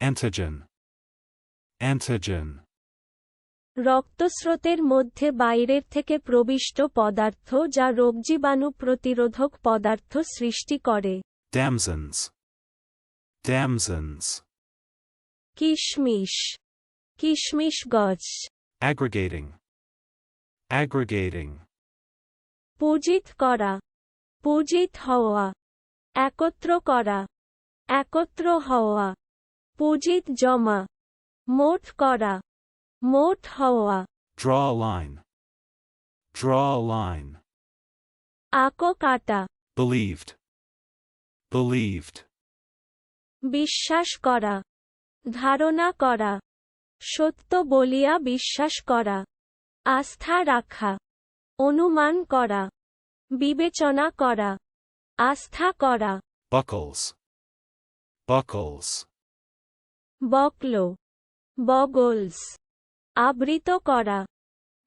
Antigen. Antigen. রক্তস্রোতের মধ্যে বাইরের থেকে প্রবিষ্ট পদার্থ যা রোগজীবাণু প্রতিরোধক পদার্থ সৃষ্টি করে Damsons. Damsons. কিশমিশ কিশমিশ গছ Aggregating. Aggregating. পূজিত করা পূজিত হওয়া একত্র করা একত্র হওয়া পূজিত জমা মোট করা মোট হওয়া Draw a line. Draw a line. আকো কাটা Believed. Believed. বিশ্বাস করা ধারণা করা সত্য বলিয়া বিশ্বাস করা আস্থা রাখা অনুমান করা বিবেচনা করা আস্থা করা Buckles. Buckles. বকল বগলস আবৃত করা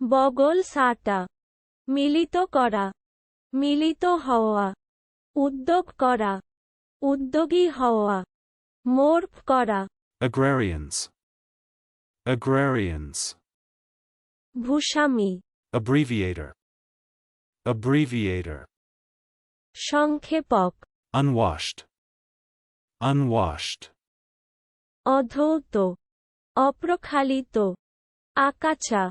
বগল সাটা মিলিত করা মিলিত হওয়া উদ্যোগ করা উদ্যোগী হওয়া মোর্ফ করা Agrarians. Agrarians. ভূস্বামী Abbreviator. Abbreviator. সংক্ষেপক Unwashed. Unwashed. অধৌত অপ্রখালিত আকাচা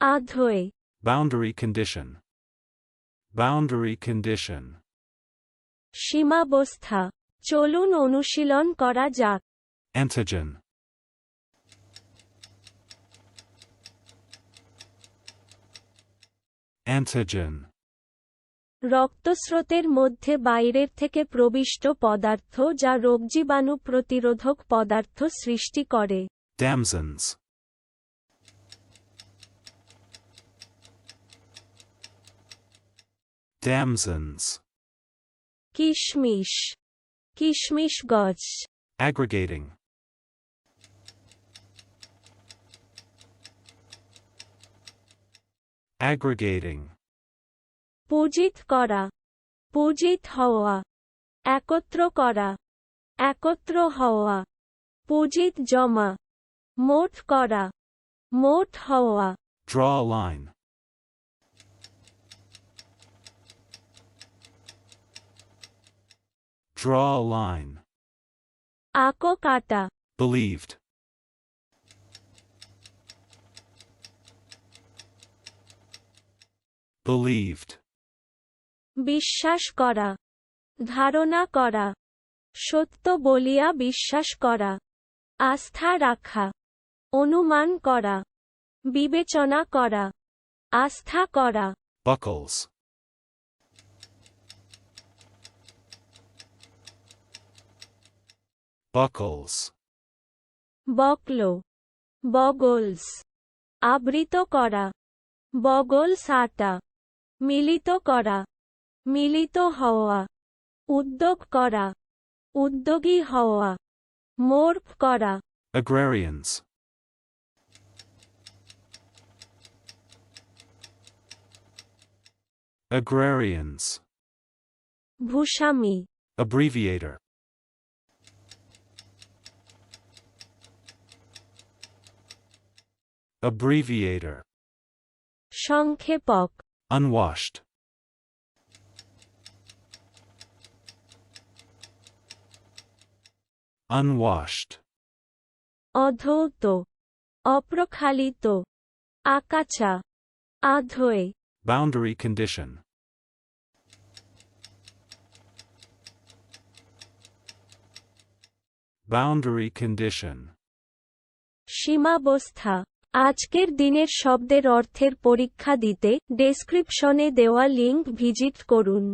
আধোয়। বাউন্ডারি কন্ডিশন বাউন্ডারি কন্ডিশন সীমাবস্থা চলুন অনুশীলন করা যাক। অ্যান্থোজেন অ্যান্থোজেন রক্তস্রোতের মধ্যে বাইরের থেকে প্রবিষ্ট পদার্থ যা রোগজীবাণু প্রতিরোধক পদার্থ সৃষ্টি করে Damsons. Damsons. কিশমিশ কিশমিশ গছ Aggregating. Aggregating. পূজিত করা পূজিত হওয়া একত্র করা একত্র হওয়া পূজিত জমা মোট করা মোট হওয়া Draw a line. Draw a line. আকো কাটা Believed. Believed. বিশ্বাস করা। ধারণা করা। সত্য বলিয়া বিশ্বাস করা। আস্থা রাখা। অনুমান করা। বিবেচনা করা। আস্থা করা। Buckles. Buckles. বকল। বগলস। আবৃত করা। বগল সাটা মিলিত করা। মিলিত হওয়া উদ্যোগ করা উদ্যোগী হওয়া মোর্ফ করা Agrarians. Agrarians. ভূস্বামী Abbreviator. Abbreviator. সংক্ষেপক Unwashed. Unwashed. অধৌত অপ্রখালিত আকাচা আধোয় Boundary condition. Boundary condition. সীমাবস্থা আজকের দিনের শব্দের অর্থের পরীক্ষা দিতে ডেসক্রিপশনে দেওয়া লিংক ভিজিট করুন